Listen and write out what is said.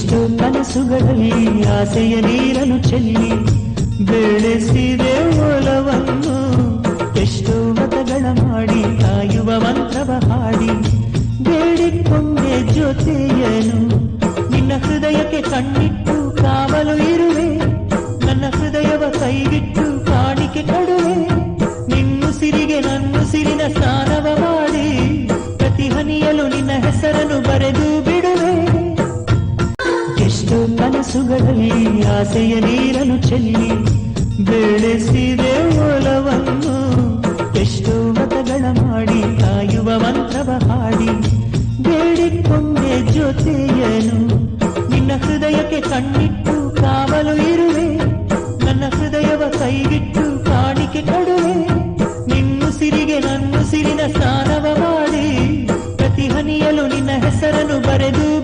ಎಷ್ಟೋ ಕನಸುಗಳಲ್ಲಿ ಆಸೆಯ ನೀರನ್ನು ಚೆಲ್ಲಿ ಬೆಳೆಸಿದೆ ಓಲವನ್ನು. ಎಷ್ಟು ಮತಗಳ ಮಾಡಿ ಕಾಯುವ ಮಂತ್ರವ ಹಾಡಿ ಬೇಡಿಕೊಂಡೆ ಜೊತೆಯನು ನಿನ್ನ ಹೃದಯಕ್ಕೆ ಕಣ್ಣಿಟ್ಟು ಕಾವಲು ಇರುವೆ. ನನ್ನ ಹೃದಯವ ಕೈಗಿಟ್ಟು ಕಾಣಿಕೆ ಕೊಡುವೆ. ನಿನ್ನುಸಿರಿಗೆ ನನ್ನುಸಿರಿನ ಸ್ನಾನವ ಮಾಡಿ ಪ್ರತಿ ಹನಿಯಲು ನಿನ್ನ ಹೆಸರನ್ನು ಎಷ್ಟು ಕನಸುಗಳಲ್ಲಿ ಆಸೆಯ ನೀರನು ಚೆಲ್ಲಿ ಬೆಳೆಸಿದೆ ಮೂಲವನ್ನು ಎಷ್ಟು ಮತಗಳ ಮಾಡಿ ಕಾಯುವ ಮಂತ್ರವ ಹಾಡಿ ಬೇಡಿಕೊಂಡೆ ಜೊತೆಯನು ನಿನ್ನ ಹೃದಯಕ್ಕೆ ಕಣ್ಣಿಟ್ಟು ಕಾವಲು ಇರುವೆ. ನನ್ನ ಹೃದಯವ ಕೈಗಿಟ್ಟು ಕಾಣಿಕೆ ಕೊಡುವೆ. ನಿನ್ನುಸಿರಿಗೆ ನನ್ನುಸಿರಿನ ಸ್ನಾನವ ಮಾಡಿ ಪ್ರತಿ ಹನಿಯಲು ನಿನ್ನ ಹೆಸರನ್ನು ಬರೆದು